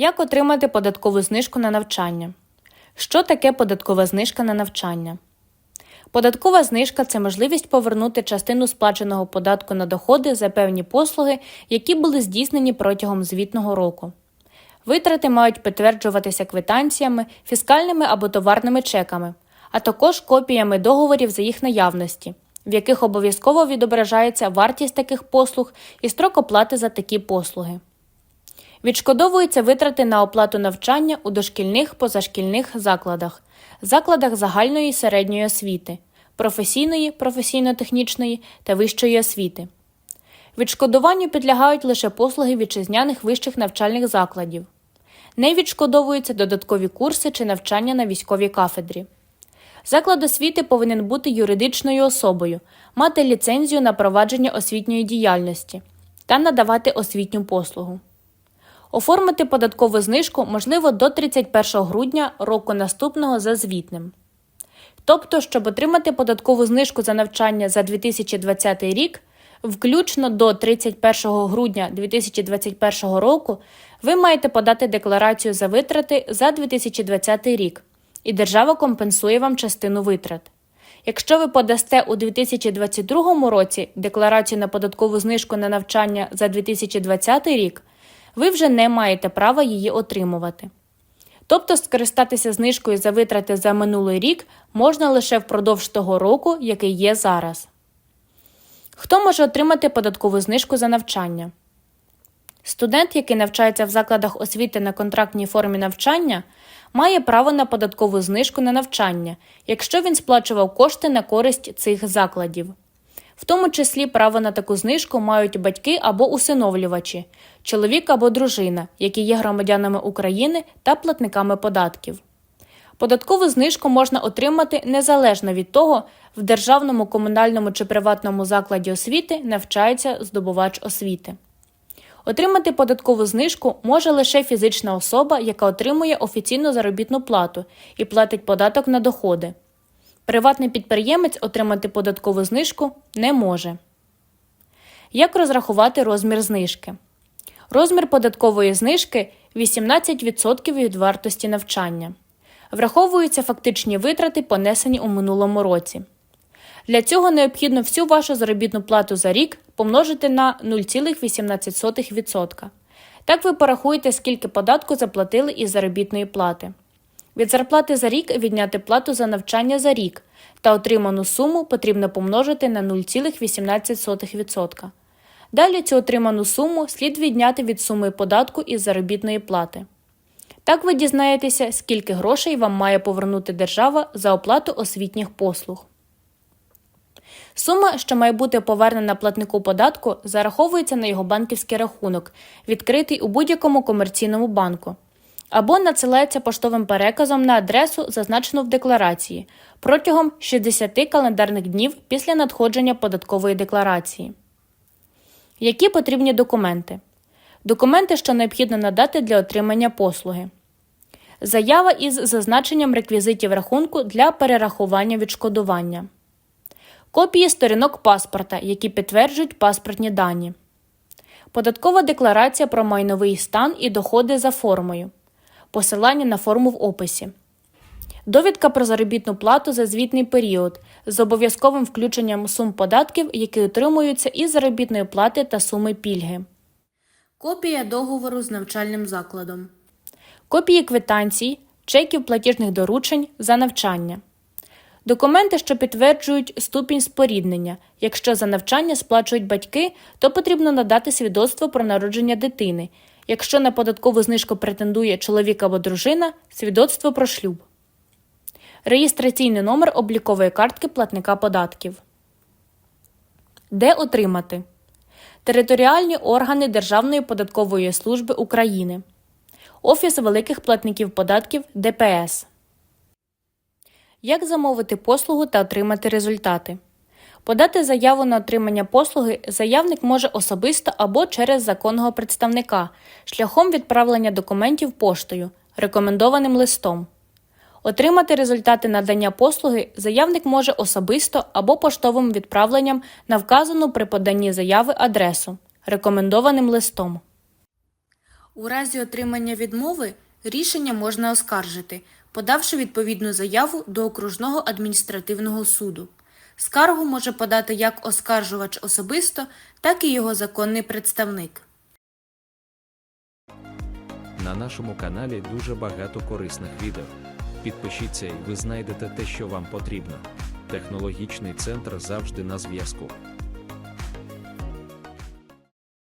Як отримати податкову знижку на навчання? Що таке податкова знижка на навчання? Податкова знижка це можливість повернути частину сплаченого податку на доходи за певні послуги, які були здійснені протягом звітного року. Витрати мають підтверджуватися квитанціями, фіскальними або товарними чеками, а також копіями договорів за їх наявності, в яких обов'язково відображається вартість таких послуг і строк оплати за такі послуги. Відшкодовуються витрати на оплату навчання у дошкільних позашкільних закладах, закладах загальної середньої освіти, професійної, професійно-технічної та вищої освіти. Відшкодуванню підлягають лише послуги вітчизняних вищих навчальних закладів. Не відшкодовуються додаткові курси чи навчання на військовій кафедрі. Заклад освіти повинен бути юридичною особою, мати ліцензію на провадження освітньої діяльності та надавати освітню послугу. Оформити податкову знижку можливо до 31 грудня року наступного за звітним. Тобто, щоб отримати податкову знижку за навчання за 2020 рік, включно до 31 грудня 2021 року, ви маєте подати декларацію за витрати за 2020 рік, і держава компенсує вам частину витрат. Якщо ви подасте у 2022 році декларацію на податкову знижку на навчання за 2020 рік, ви вже не маєте права її отримувати. Тобто скористатися знижкою за витрати за минулий рік можна лише впродовж того року, який є зараз. Хто може отримати податкову знижку за навчання? Студент, який навчається в закладах освіти на контрактній формі навчання, має право на податкову знижку на навчання, якщо він сплачував кошти на користь цих закладів. В тому числі право на таку знижку мають батьки або усиновлювачі, чоловік або дружина, які є громадянами України та платниками податків. Податкову знижку можна отримати незалежно від того, в державному, комунальному чи приватному закладі освіти навчається здобувач освіти. Отримати податкову знижку може лише фізична особа, яка отримує офіційну заробітну плату і платить податок на доходи. Приватний підприємець отримати податкову знижку не може. Як розрахувати розмір знижки? Розмір податкової знижки 18% від вартості навчання. Враховуються фактичні витрати, понесені у минулому році. Для цього необхідно всю вашу заробітну плату за рік помножити на 0,18%. Так ви порахуєте, скільки податку заплатили із заробітної плати. Від зарплати за рік відняти плату за навчання за рік та отриману суму потрібно помножити на 0,18%. Далі цю отриману суму слід відняти від суми податку із заробітної плати. Так ви дізнаєтеся, скільки грошей вам має повернути держава за оплату освітніх послуг. Сума, що має бути повернена платнику податку, зараховується на його банківський рахунок, відкритий у будь-якому комерційному банку, або надсилається поштовим переказом на адресу, зазначену в декларації, протягом 60 календарних днів після надходження податкової декларації. Які потрібні документи? Документи, що необхідно надати для отримання послуги. Заява із зазначенням реквізитів рахунку для перерахування відшкодування. Копії сторінок паспорта, які підтверджують паспортні дані. Податкова декларація про майновий стан і доходи за формою. Посилання на форму в описі. Довідка про заробітну плату за звітний період з обов'язковим включенням сум податків, які отримуються із заробітної плати та суми пільги. Копія договору з навчальним закладом. Копії квитанцій, чеків платіжних доручень за навчання. Документи, що підтверджують ступінь споріднення. Якщо за навчання сплачують батьки, то потрібно надати свідоцтво про народження дитини. Якщо на податкову знижку претендує чоловік або дружина, свідоцтво про шлюб. Реєстраційний номер облікової картки платника податків. Де отримати? Територіальні органи Державної податкової служби України. Офіс великих платників податків ДПС. Як замовити послугу та отримати результати? Подати заяву на отримання послуги заявник може особисто або через законного представника шляхом відправлення документів поштою, рекомендованим листом. Отримати результати надання послуги заявник може особисто або поштовим відправленням на вказану при поданні заяви адресу, рекомендованим листом. У разі отримання відмови рішення можна оскаржити, подавши відповідну заяву до окружного адміністративного суду. Скаргу може подати як оскаржувач особисто, так і його законний представник. На нашому каналі дуже багато корисних відео. Підпишіться і ви знайдете те, що вам потрібно. Технологічний центр завжди на зв'язку.